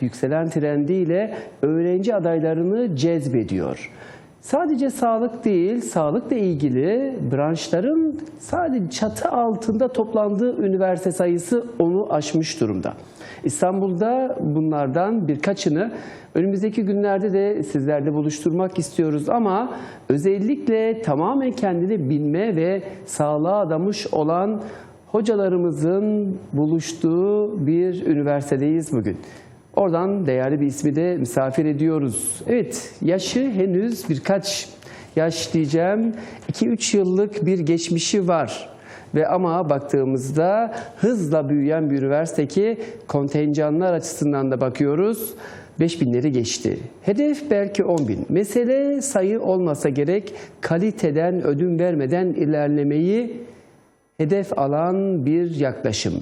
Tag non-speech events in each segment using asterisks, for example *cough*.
yükselen trendiyle öğrenci adaylarını cezbediyor. Sadece sağlık değil, sağlıkla ilgili branşların sadece çatı altında toplandığı üniversite sayısı onu aşmış durumda. İstanbul'da bunlardan birkaçını önümüzdeki günlerde de sizlerle buluşturmak istiyoruz ama özellikle tamamen kendini bilme ve sağlığa adamış olan hocalarımızın buluştuğu bir üniversitedeyiz bugün. Oradan değerli bir ismi de misafir ediyoruz. Evet, yaşı henüz birkaç yaş diyeceğim. 2-3 yıllık bir geçmişi var. Ve ama baktığımızda hızla büyüyen bir üniversite ki kontenjanlar açısından da bakıyoruz. 5000'leri geçti. Hedef belki 10 bin. Mesele sayı olmasa gerek kaliteden ödün vermeden ilerlemeyi hedef alan bir yaklaşım.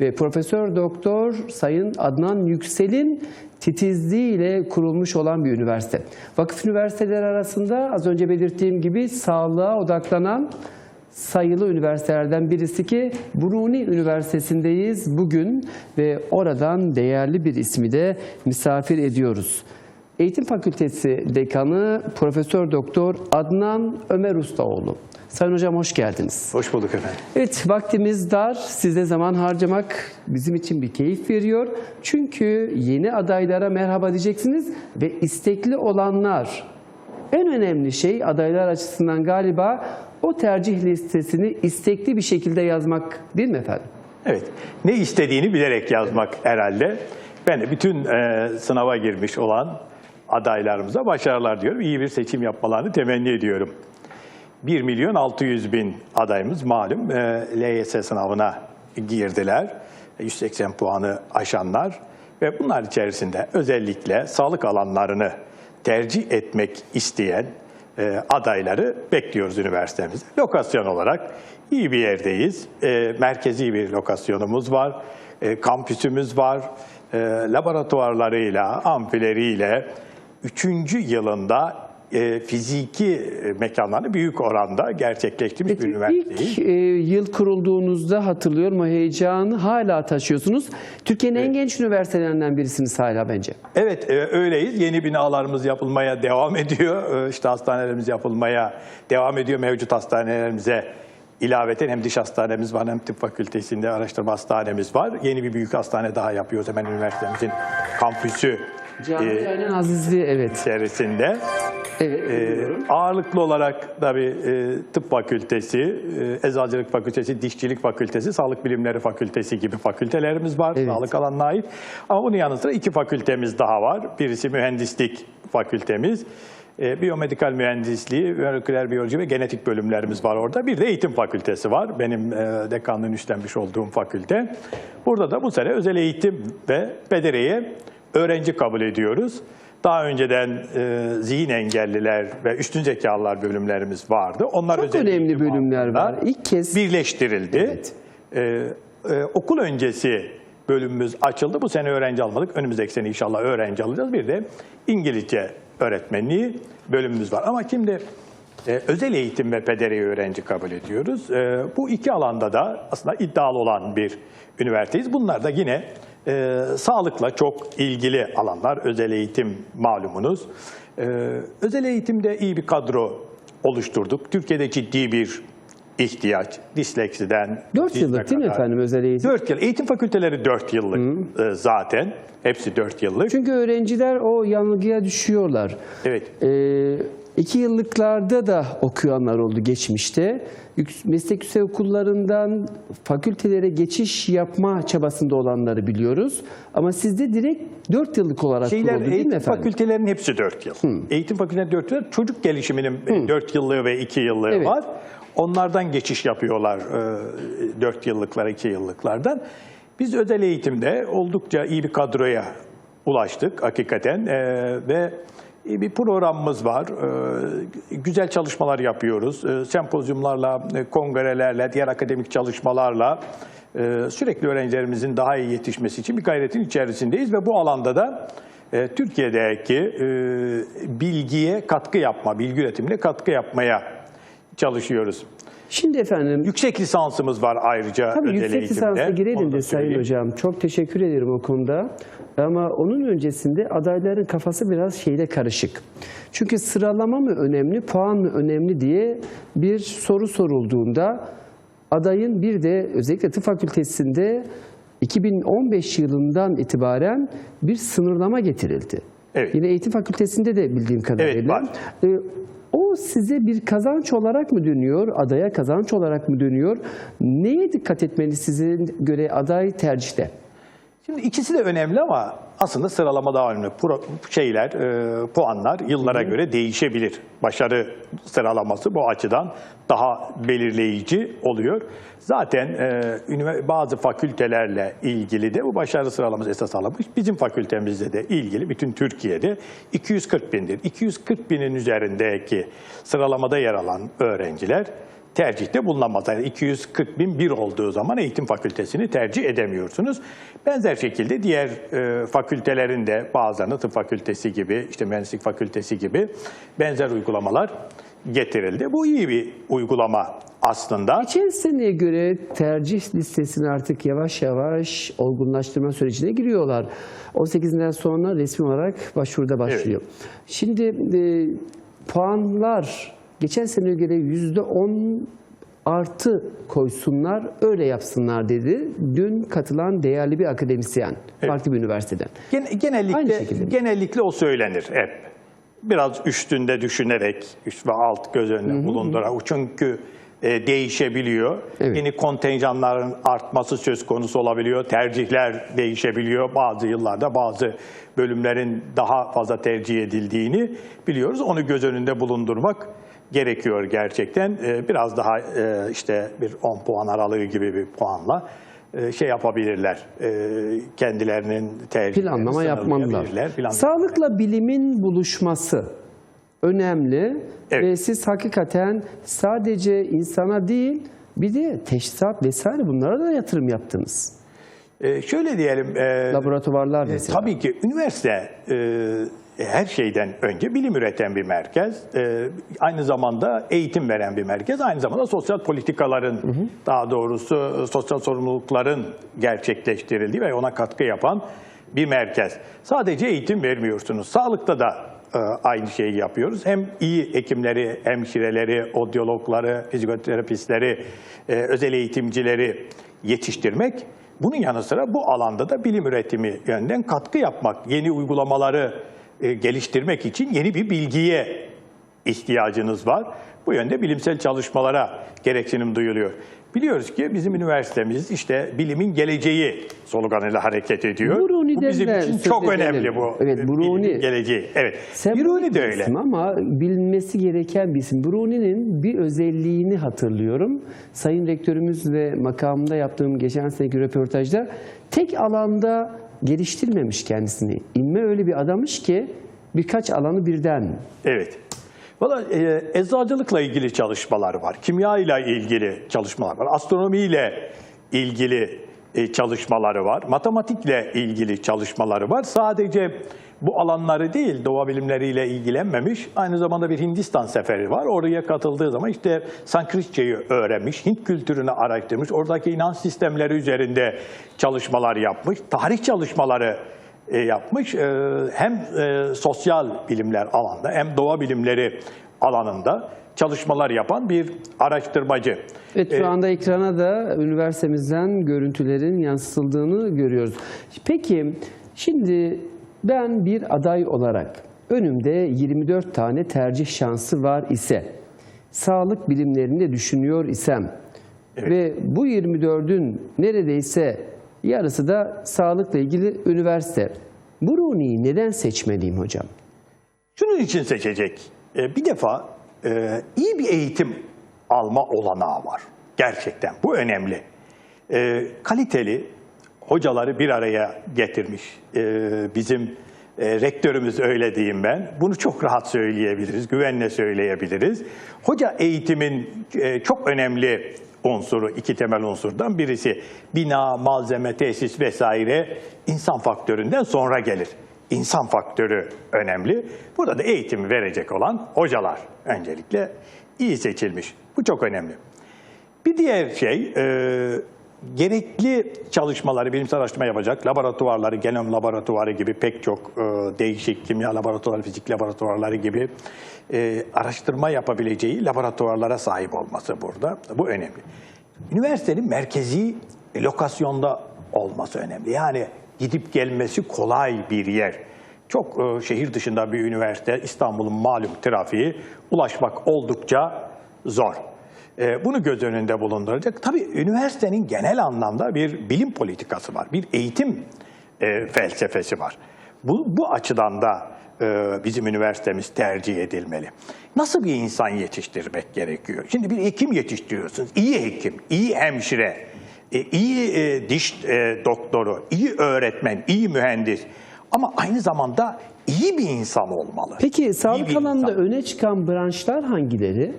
Ve Profesör Doktor Sayın Adnan Yüksel'in titizliğiyle kurulmuş olan bir üniversite. Vakıf üniversiteleri arasında az önce belirttiğim gibi sağlığa odaklanan sayılı üniversitelerden birisi ki Bruni Üniversitesi'ndeyiz bugün ve oradan değerli bir ismi de misafir ediyoruz. Eğitim Fakültesi Dekanı Profesör Doktor Adnan Ömer Ustaoğlu. Sayın Hocam hoş geldiniz. Hoş bulduk efendim. Evet vaktimiz dar. Size zaman harcamak bizim için bir keyif veriyor. Çünkü yeni adaylara merhaba diyeceksiniz ve istekli olanlar en önemli şey adaylar açısından galiba o tercih listesini istekli bir şekilde yazmak değil mi efendim? Evet, ne istediğini bilerek yazmak herhalde. Ben de bütün e, sınava girmiş olan adaylarımıza başarılar diyorum. İyi bir seçim yapmalarını temenni ediyorum. 1 milyon 600 bin adayımız malum e, LYS sınavına girdiler. 180 puanı aşanlar ve bunlar içerisinde özellikle sağlık alanlarını tercih etmek isteyen e, adayları bekliyoruz üniversitemizde. Lokasyon olarak iyi bir yerdeyiz. E, merkezi bir lokasyonumuz var. E, kampüsümüz var. E, laboratuvarlarıyla, amfileriyle 3. yılında e, fiziki e, mekanlarını büyük oranda gerçekleştirmiş bir üniversiteyiz. İlk e, yıl kurulduğunuzda hatırlıyorum o heyecanı hala taşıyorsunuz. Türkiye'nin en genç üniversitelerinden birisiniz hala bence. Evet, e, öyleyiz. Yeni binalarımız yapılmaya devam ediyor. E, İşte hastanelerimiz yapılmaya devam ediyor. Mevcut hastanelerimize ilaveten hem diş hastanemiz var hem tıp fakültesinde araştırma hastanemiz var. Yeni bir büyük hastane daha yapıyoruz hemen üniversitemizin kampüsü Cami e, Aynen Azizli evet. içerisinde. Evet. E, ağırlıklı olarak tabii e, tıp fakültesi, e, eczacılık fakültesi, dişçilik fakültesi, sağlık bilimleri fakültesi gibi fakültelerimiz var Evet. sağlık alanına ait. Ama bunun yanı sıra iki fakültemiz daha var. Birisi mühendislik fakültemiz. E, biyomedikal mühendisliği, moleküler biyoloji ve genetik bölümlerimiz var orada. Bir de eğitim fakültesi var. Benim e, dekanlığını üstlenmiş olduğum fakülte. Burada da bu sene özel eğitim ve PDR'ye öğrenci kabul ediyoruz. Daha önceden e, zihin engelliler ve üstün zekalılar bölümlerimiz vardı. Onlar Çok önemli bölümler var. İlk kez birleştirildi. Evet. E, e, okul öncesi bölümümüz açıldı. Bu sene öğrenci almadık. Önümüzdeki sene inşallah öğrenci alacağız. Bir de İngilizce öğretmenliği bölümümüz var. Ama şimdi e, özel eğitim ve PDR'yi öğrenci kabul ediyoruz. E, bu iki alanda da aslında iddialı olan bir üniversiteyiz. Bunlar da yine e, sağlıkla çok ilgili alanlar. Özel eğitim malumunuz. E, özel eğitimde iyi bir kadro oluşturduk. Türkiye'de ciddi bir ihtiyaç. Disleksiden... 4 otizme yıllık değil mi efendim özel eğitim? 4 yıl. Eğitim fakülteleri 4 yıllık e, zaten. Hepsi 4 yıllık. Çünkü öğrenciler o yanılgıya düşüyorlar. Evet. Ee, iki yıllıklarda da okuyanlar oldu geçmişte. Meslek yüksek okullarından fakültelere geçiş yapma çabasında olanları biliyoruz. Ama sizde direkt 4 yıllık olarak Şeyler, kuruldu değil mi efendim? fakültelerinin hepsi 4 yıl. Eğitim fakülteleri 4 yıl. Çocuk gelişiminin 4 yıllığı ve 2 yıllığı Evet. var. Onlardan geçiş yapıyorlar 4 yıllıklar, 2 yıllıklardan. Biz özel eğitimde oldukça iyi bir kadroya ulaştık hakikaten E, ve bir programımız var. E, güzel çalışmalar yapıyoruz. E, sempozyumlarla, e, kongrelerle, diğer akademik çalışmalarla e, sürekli öğrencilerimizin daha iyi yetişmesi için bir gayretin içerisindeyiz ve bu alanda da e, Türkiye'deki bilgiye katkı yapma, bilgi üretimine katkı yapmaya çalışıyoruz. Şimdi efendim Yüksek lisansımız var ayrıca Tabii özel yüksek eğitimde. lisansa girelim de Sayın. Hocam. Çok teşekkür ederim o konuda. Ama onun öncesinde adayların kafası biraz şeyle karışık. Çünkü sıralama mı önemli, puan mı önemli diye bir soru sorulduğunda adayın bir de özellikle tıp fakültesinde 2015 yılından itibaren bir sınırlama getirildi. Evet. Yine eğitim fakültesinde de bildiğim kadarıyla. var. Ee, o size bir kazanç olarak mı dönüyor, adaya kazanç olarak mı dönüyor? Neye dikkat etmeli sizin göre aday tercihte? Şimdi ikisi de önemli ama aslında sıralama daha önemli. Pro, şeyler, e, puanlar yıllara göre değişebilir. Başarı sıralaması bu açıdan daha belirleyici oluyor. Zaten e, bazı fakültelerle ilgili de bu başarı sıralaması esas alınmış. Bizim fakültemizde de ilgili bütün Türkiye'de 240 bindir. 240 binin üzerindeki sıralamada yer alan öğrenciler tercihte bulunamaz. Yani 240 bin bir olduğu zaman eğitim fakültesini tercih edemiyorsunuz. Benzer şekilde diğer e, fakültelerin de bazılarını tıp fakültesi gibi, işte mühendislik fakültesi gibi benzer uygulamalar getirildi. Bu iyi bir uygulama aslında. Geçen seneye göre tercih listesini artık yavaş yavaş olgunlaştırma sürecine giriyorlar. 18'inden sonra resmi olarak başvuruda başlıyor. Şimdi e, puanlar geçen seneye göre %10 artı koysunlar, öyle yapsınlar dedi. Dün katılan değerli bir akademisyen, farklı bir üniversiteden. Gen- genellikle genellikle o söylenir hep. Biraz üstünde düşünerek, üst ve alt göz önünde bulundurarak. Çünkü e, değişebiliyor. Evet. Yeni kontenjanların artması söz konusu olabiliyor. Tercihler değişebiliyor. Bazı yıllarda bazı bölümlerin daha fazla tercih edildiğini biliyoruz. Onu göz önünde bulundurmak gerekiyor gerçekten. E, biraz daha e, işte bir 10 puan aralığı gibi bir puanla e, şey yapabilirler. E, kendilerinin tercihlerini planlama yapmalılar. planlama- Sağlıkla bilimin buluşması önemli Evet. ve siz hakikaten sadece insana değil bir de teşhisat vesaire bunlara da yatırım yaptınız. E, şöyle diyelim, e, Laboratuvarlar e, mesela. tabii ki üniversite e, her şeyden önce bilim üreten bir merkez, e, aynı zamanda eğitim veren bir merkez, aynı zamanda sosyal politikaların, daha doğrusu e, sosyal sorumlulukların gerçekleştirildiği ve ona katkı yapan bir merkez. Sadece eğitim vermiyorsunuz. Sağlıkta da e, aynı şeyi yapıyoruz. Hem iyi hekimleri, hemşireleri, odyologları, fizyoterapistleri, e, özel eğitimcileri yetiştirmek. Bunun yanı sıra bu alanda da bilim üretimi yönden katkı yapmak, yeni uygulamaları e, geliştirmek için yeni bir bilgiye ihtiyacınız var. Bu yönde bilimsel çalışmalara gereksinim duyuluyor. Biliyoruz ki bizim üniversitemiz işte bilimin geleceği sloganıyla hareket ediyor. Bruni'den bu bizim için çok önemli bu. Evet, e, Bruni. geleceği. Evet. Sembolik Biruni de öyle. isim ama bilinmesi gereken bir isim. Bruni'nin bir özelliğini hatırlıyorum. Sayın Rektörümüz ve makamında yaptığım geçen seneki röportajda tek alanda geliştirmemiş kendisini. İnme öyle bir adamış ki birkaç alanı birden. Evet. Valla e, eczacılıkla ilgili çalışmalar var. Kimya ile ilgili çalışmalar var. Astronomi ile ilgili çalışmaları var. Matematikle ilgili çalışmaları var. Sadece bu alanları değil, doğa bilimleriyle ilgilenmemiş. Aynı zamanda bir Hindistan seferi var. Oraya katıldığı zaman işte Sanskritçeyi öğrenmiş, Hint kültürünü araştırmış, oradaki inanç sistemleri üzerinde çalışmalar yapmış, tarih çalışmaları e, yapmış. E, Hem e, sosyal bilimler alanda hem doğa bilimleri alanında çalışmalar yapan bir araştırmacı. Evet şu anda ekrana da üniversitemizden görüntülerin yansıtıldığını görüyoruz. Peki şimdi ben bir aday olarak önümde 24 tane tercih şansı var ise sağlık bilimlerini de düşünüyor isem ve bu 24'ün neredeyse yarısı da sağlıkla ilgili üniversite. Bruni'yi neden seçmeliyim hocam? Şunun için seçecek. E, Bir defa e, iyi bir eğitim alma olanağı var. Gerçekten bu önemli. E, Kaliteli hocaları bir araya getirmiş. E, Bizim e, rektörümüz öyle diyeyim ben. Bunu çok rahat söyleyebiliriz, güvenle söyleyebiliriz. Hoca eğitimin e, çok önemli unsuru, iki temel unsurdan birisi bina, malzeme, tesis vesaire insan faktöründen sonra gelir. İnsan faktörü önemli. Burada da eğitimi verecek olan hocalar öncelikle iyi seçilmiş. Bu çok önemli. Bir diğer şey, e, gerekli çalışmaları, bilimsel araştırma yapacak laboratuvarları, genom laboratuvarı gibi pek çok e, değişik kimya laboratuvarı, fizik laboratuvarları gibi e, araştırma yapabileceği laboratuvarlara sahip olması burada. Bu önemli. Üniversitenin merkezi lokasyonda olması önemli. Yani gidip gelmesi kolay bir yer. Çok e, şehir dışında bir üniversite, İstanbul'un malum trafiği, ulaşmak oldukça zor. E, bunu göz önünde bulunduracak. Tabii üniversitenin genel anlamda bir bilim politikası var, bir eğitim e, felsefesi var. Bu, bu açıdan da e, bizim üniversitemiz tercih edilmeli. Nasıl bir insan yetiştirmek gerekiyor? Şimdi bir hekim yetiştiriyorsunuz, iyi hekim, iyi hemşire, e, iyi e, diş e, doktoru, iyi öğretmen, iyi mühendis ama aynı zamanda iyi bir insan olmalı. Peki sağlık alanında insan. öne çıkan branşlar hangileri?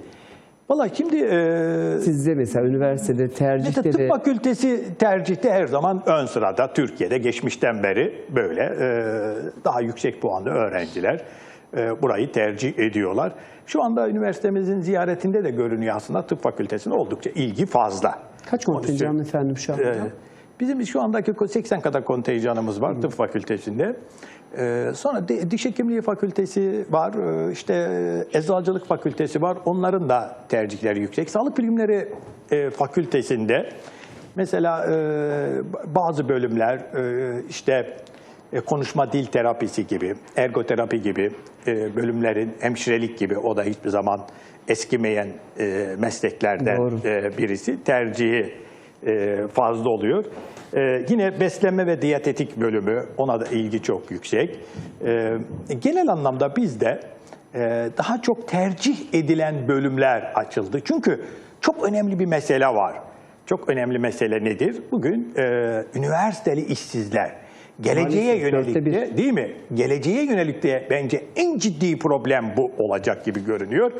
Vallahi şimdi e, Sizde mesela üniversitede Mesela tercihte tıp de fakültesi tercihte her zaman ön sırada. Türkiye'de geçmişten beri böyle e, daha yüksek puanlı öğrenciler e, burayı tercih ediyorlar. Şu anda üniversitemizin ziyaretinde de görünüyor aslında tıp fakültesine oldukça ilgi fazla. Kaç kontenjan efendim şu anda? Ee, Bizim şu andaki 80 kadar kontenjanımız var tıp fakültesinde. Ee, Sonra di- diş hekimliği fakültesi var, ee, işte e, eczacılık fakültesi var. Onların da tercihleri yüksek. Sağlık bilimleri e, fakültesinde mesela e, bazı bölümler e, işte e, konuşma dil terapisi gibi, ergoterapi gibi e, bölümlerin hemşirelik gibi o da hiçbir zaman eskimeyen e, mesleklerden Doğru. e, birisi tercihi e, fazla oluyor. E, yine beslenme ve diyetetik bölümü ona da ilgi çok yüksek. E, genel anlamda bizde e, daha çok tercih edilen bölümler açıldı. Çünkü çok önemli bir mesele var. Çok önemli mesele nedir? Bugün e, üniversiteli işsizler. Geleceğe Maalesef, yönelik bir. de değil mi? Geleceğe yönelik de bence en ciddi problem bu olacak gibi görünüyor.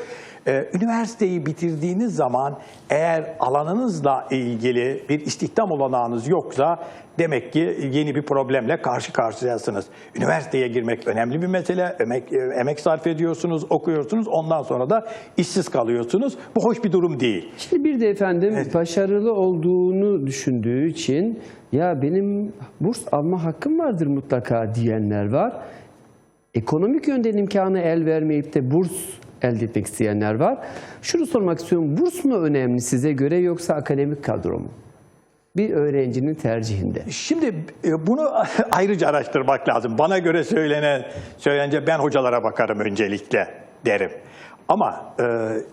Ee, üniversiteyi bitirdiğiniz zaman eğer alanınızla ilgili bir istihdam olanağınız yoksa demek ki yeni bir problemle karşı karşıyasınız. Üniversiteye girmek önemli bir mesele. Emek, e, emek sarf ediyorsunuz, okuyorsunuz. Ondan sonra da işsiz kalıyorsunuz. Bu hoş bir durum değil. Şimdi bir de efendim başarılı olduğunu düşündüğü için ya benim burs alma hakkım vardır mutlaka diyenler var. Ekonomik yönden imkanı el vermeyip de burs elde etmek isteyenler var. Şunu sormak istiyorum. Burs mu önemli size göre yoksa akademik kadro mu? Bir öğrencinin tercihinde. Şimdi e, bunu *laughs* ayrıca araştırmak lazım. Bana göre söylenen söylence ben hocalara bakarım öncelikle derim. Ama e,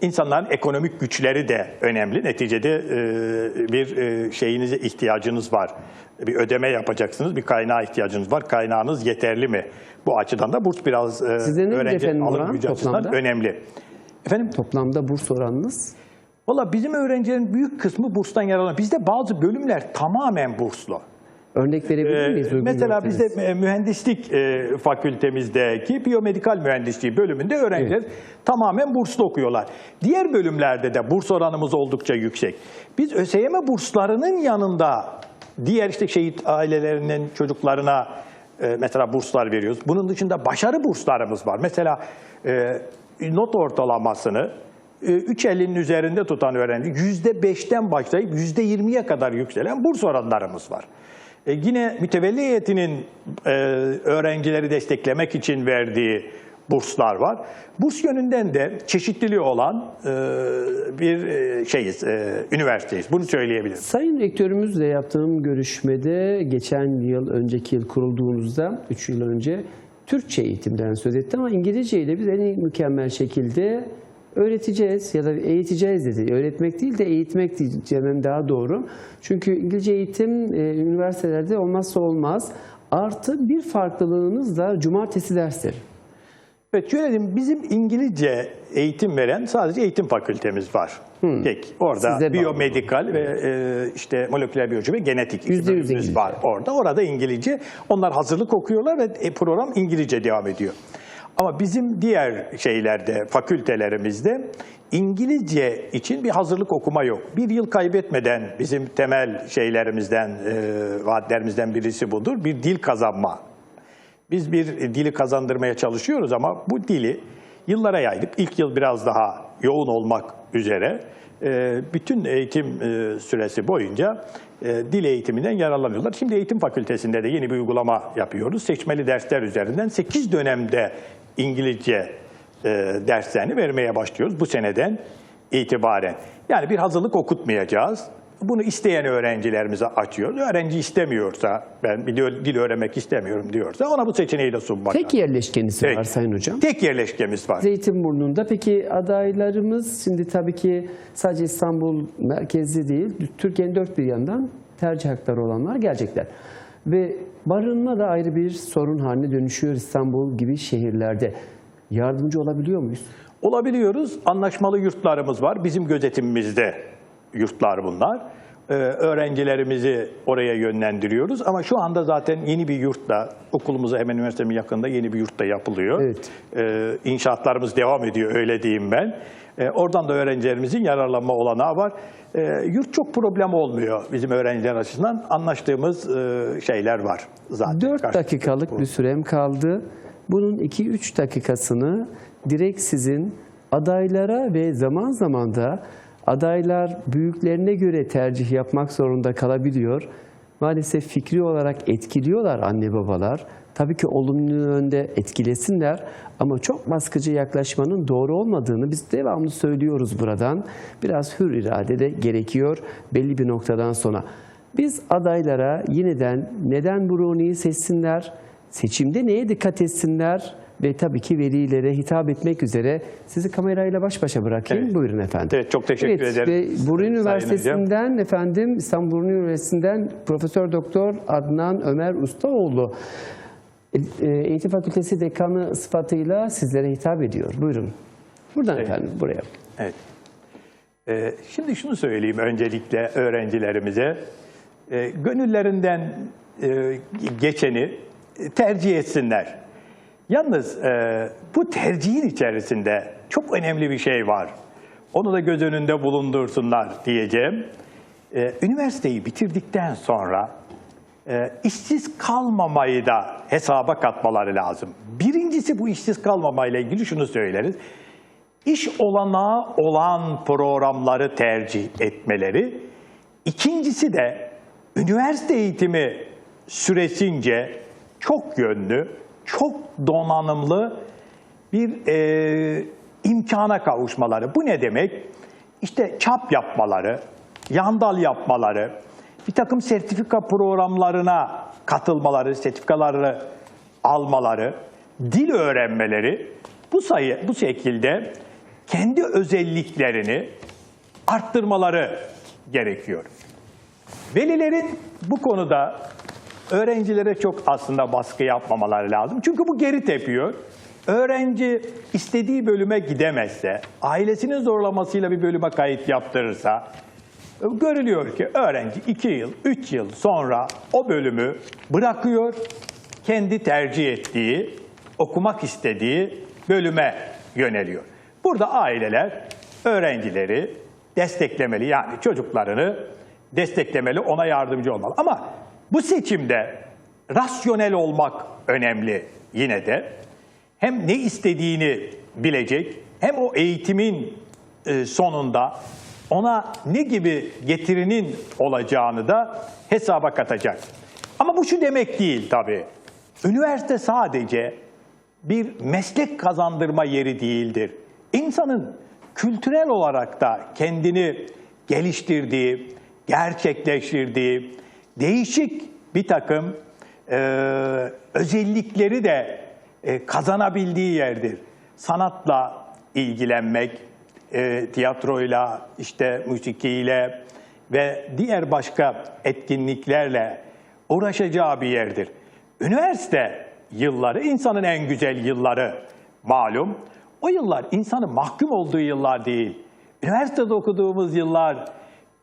insanların ekonomik güçleri de önemli. Neticede e, bir e, şeyinize ihtiyacınız var. Bir ödeme yapacaksınız, bir kaynağa ihtiyacınız var. Kaynağınız yeterli mi? Bu açıdan da burs biraz e, nedir öğrenci alım gücü açısından önemli. Efendim Toplamda burs oranınız Valla bizim öğrencilerin büyük kısmı burstan yararlanıyor. Bizde bazı bölümler tamamen burslu. örnek verebilir miyiz? Ee, uygun mesela görseniz? bizde e, mühendislik e, fakültemizdeki biyomedikal mühendisliği bölümünde öğrenciler tamamen burslu okuyorlar. Diğer bölümlerde de burs oranımız oldukça yüksek. Biz ÖSYM burslarının yanında diğer işte şehit ailelerinin çocuklarına e, mesela burslar veriyoruz. Bunun dışında başarı burslarımız var. Mesela e, not ortalamasını e, 3.50'nin üzerinde tutan öğrenci %5'ten başlayıp %20'ye kadar yükselen burs oranlarımız var. E, yine mütevelli heyetinin öğrencileri desteklemek için verdiği burslar var. Burs yönünden de çeşitliliği olan e, bir e, şeyiz, e, üniversiteyiz. Bunu söyleyebilirim. Sayın Rektörümüzle yaptığım görüşmede geçen yıl, önceki yıl kurulduğunuzda, 3 yıl önce Türkçe eğitimden söz etti ama İngilizceyi de biz en mükemmel şekilde öğreteceğiz ya da eğiteceğiz dedi. Öğretmek değil de eğitmek diyeceğim daha doğru. Çünkü İngilizce eğitim e, üniversitelerde olmazsa olmaz. Artı bir farklılığınız da cumartesi dersleri. Evet diyeyim, bizim İngilizce eğitim veren sadece eğitim fakültemiz var. Tek. Orada biyomedikal ve e, işte moleküler biyoloji ve genetik bölümümüz var orada. Orada İngilizce. Onlar hazırlık okuyorlar ve e, program İngilizce devam ediyor. Ama bizim diğer şeylerde, fakültelerimizde İngilizce için bir hazırlık okuma yok. Bir yıl kaybetmeden bizim temel şeylerimizden, e, vaatlerimizden birisi budur. Bir dil kazanma biz bir dili kazandırmaya çalışıyoruz ama bu dili yıllara yaydık. İlk yıl biraz daha yoğun olmak üzere e, bütün eğitim e, süresi boyunca e, dil eğitiminden yararlanıyorlar. Şimdi eğitim fakültesinde de yeni bir uygulama yapıyoruz. Seçmeli dersler üzerinden 8 dönemde İngilizce derslerini vermeye başlıyoruz bu seneden itibaren. Yani bir hazırlık okutmayacağız. Bunu isteyen öğrencilerimize açıyoruz. Öğrenci istemiyorsa, ben bir dil öğrenmek istemiyorum diyorsa ona bu seçeneği de sunmak Tek lazım. yerleşkenisi Tek. var Sayın Hocam. Tek yerleşkemiz var. Zeytinburnu'nda peki adaylarımız şimdi tabii ki sadece İstanbul merkezli değil, Türkiye'nin dört bir yandan tercih hakları olanlar gelecekler. Ve barınma da ayrı bir sorun haline dönüşüyor İstanbul gibi şehirlerde. Yardımcı olabiliyor muyuz? Olabiliyoruz. Anlaşmalı yurtlarımız var. Bizim gözetimimizde yurtlar bunlar. Ee, öğrencilerimizi oraya yönlendiriyoruz. Ama şu anda zaten yeni bir yurtla, okulumuza hemen üniversitemin yakında yeni bir yurtta yapılıyor. Evet. Ee, inşaatlarımız devam ediyor öyle diyeyim ben. Ee, oradan da öğrencilerimizin yararlanma olanağı var. Ee, yurt çok problem olmuyor bizim öğrenciler açısından. Anlaştığımız e, şeyler var zaten. 4 Karşı- dakikalık bir sürem kaldı. Bunun 2-3 dakikasını direkt sizin adaylara ve zaman zaman da adaylar büyüklerine göre tercih yapmak zorunda kalabiliyor. Maalesef fikri olarak etkiliyorlar anne babalar. Tabii ki olumlu yönde etkilesinler ama çok baskıcı yaklaşmanın doğru olmadığını biz devamlı söylüyoruz buradan. Biraz hür irade de gerekiyor belli bir noktadan sonra. Biz adaylara yeniden neden Bruni'yi seçsinler, seçimde neye dikkat etsinler ve tabii ki velilere hitap etmek üzere sizi kamerayla baş başa bırakayım. Evet. Buyurun efendim. Evet, çok teşekkür Evet, ederim. Ve Sayın Üniversitesi'nden efendim İstanbul Bruni Üniversitesi'nden Profesör Doktor Adnan Ömer Ustaoğlu e, Eğitim Fakültesi Dekanı sıfatıyla sizlere hitap ediyor. Buyurun. Buradan efendim buraya. Evet. Ee, şimdi şunu söyleyeyim öncelikle öğrencilerimize. Ee, gönüllerinden e, geçeni e, tercih etsinler. Yalnız e, bu tercihin içerisinde çok önemli bir şey var. Onu da göz önünde bulundursunlar diyeceğim. Ee, üniversiteyi bitirdikten sonra e, işsiz kalmamayı da hesaba katmaları lazım. Birincisi bu işsiz kalmamayla ilgili şunu söyleriz. İş olanağı olan programları tercih etmeleri. İkincisi de üniversite eğitimi süresince çok yönlü, çok donanımlı bir e, imkana kavuşmaları. Bu ne demek? İşte çap yapmaları, yandal yapmaları, bir takım sertifika programlarına katılmaları, sertifikaları almaları, dil öğrenmeleri bu sayı bu şekilde kendi özelliklerini arttırmaları gerekiyor. Velilerin bu konuda öğrencilere çok aslında baskı yapmamaları lazım. Çünkü bu geri tepiyor. Öğrenci istediği bölüme gidemezse, ailesinin zorlamasıyla bir bölüme kayıt yaptırırsa, görülüyor ki öğrenci 2 yıl, 3 yıl sonra o bölümü bırakıyor, kendi tercih ettiği, okumak istediği bölüme yöneliyor. Burada aileler öğrencileri desteklemeli yani çocuklarını desteklemeli, ona yardımcı olmalı. Ama bu seçimde rasyonel olmak önemli yine de. Hem ne istediğini bilecek, hem o eğitimin e, sonunda ona ne gibi getirinin olacağını da hesaba katacak. Ama bu şu demek değil tabii. Üniversite sadece bir meslek kazandırma yeri değildir. İnsanın kültürel olarak da kendini geliştirdiği, gerçekleştirdiği, değişik bir takım e, özellikleri de e, kazanabildiği yerdir. Sanatla ilgilenmek, e, tiyatroyla, işte müzikiyle ve diğer başka etkinliklerle uğraşacağı bir yerdir. Üniversite yılları insanın en güzel yılları malum. O yıllar insanın mahkum olduğu yıllar değil. Üniversitede okuduğumuz yıllar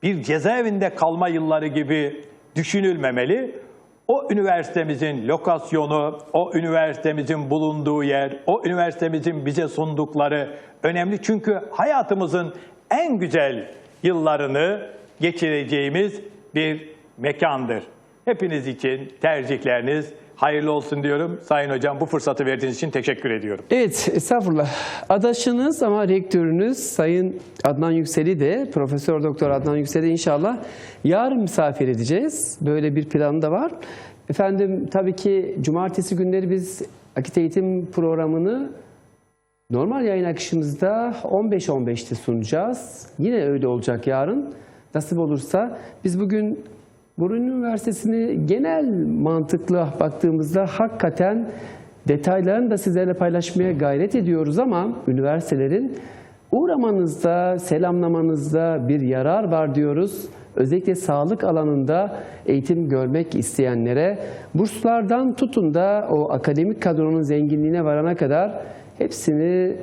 bir cezaevinde kalma yılları gibi düşünülmemeli. O üniversitemizin lokasyonu, o üniversitemizin bulunduğu yer, o üniversitemizin bize sundukları önemli. Çünkü hayatımızın en güzel yıllarını geçireceğimiz bir mekandır. Hepiniz için tercihleriniz Hayırlı olsun diyorum. Sayın Hocam bu fırsatı verdiğiniz için teşekkür ediyorum. Evet, estağfurullah. Adaşınız ama rektörünüz Sayın Adnan Yüksel'i de, Profesör Doktor Adnan Yüksel'i inşallah yarın misafir edeceğiz. Böyle bir planı da var. Efendim tabii ki cumartesi günleri biz Akit Eğitim programını normal yayın akışımızda 15-15'te sunacağız. Yine öyle olacak yarın. Nasip olursa biz bugün Burun Üniversitesi'ni genel mantıkla baktığımızda hakikaten detaylarını da sizlerle paylaşmaya gayret ediyoruz ama üniversitelerin uğramanızda, selamlamanızda bir yarar var diyoruz. Özellikle sağlık alanında eğitim görmek isteyenlere burslardan tutun da o akademik kadronun zenginliğine varana kadar hepsini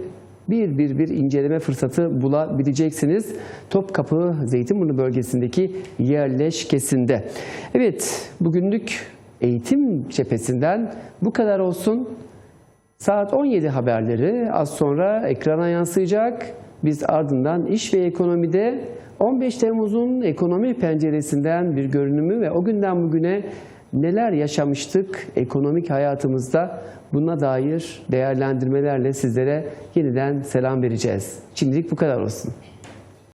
bir bir bir inceleme fırsatı bulabileceksiniz. Topkapı Zeytinburnu bölgesindeki yerleşkesinde. Evet, bugünlük eğitim cephesinden bu kadar olsun. Saat 17 haberleri az sonra ekrana yansıyacak. Biz ardından iş ve ekonomide 15 Temmuz'un ekonomi penceresinden bir görünümü ve o günden bugüne neler yaşamıştık ekonomik hayatımızda buna dair değerlendirmelerle sizlere yeniden selam vereceğiz. Şimdilik bu kadar olsun.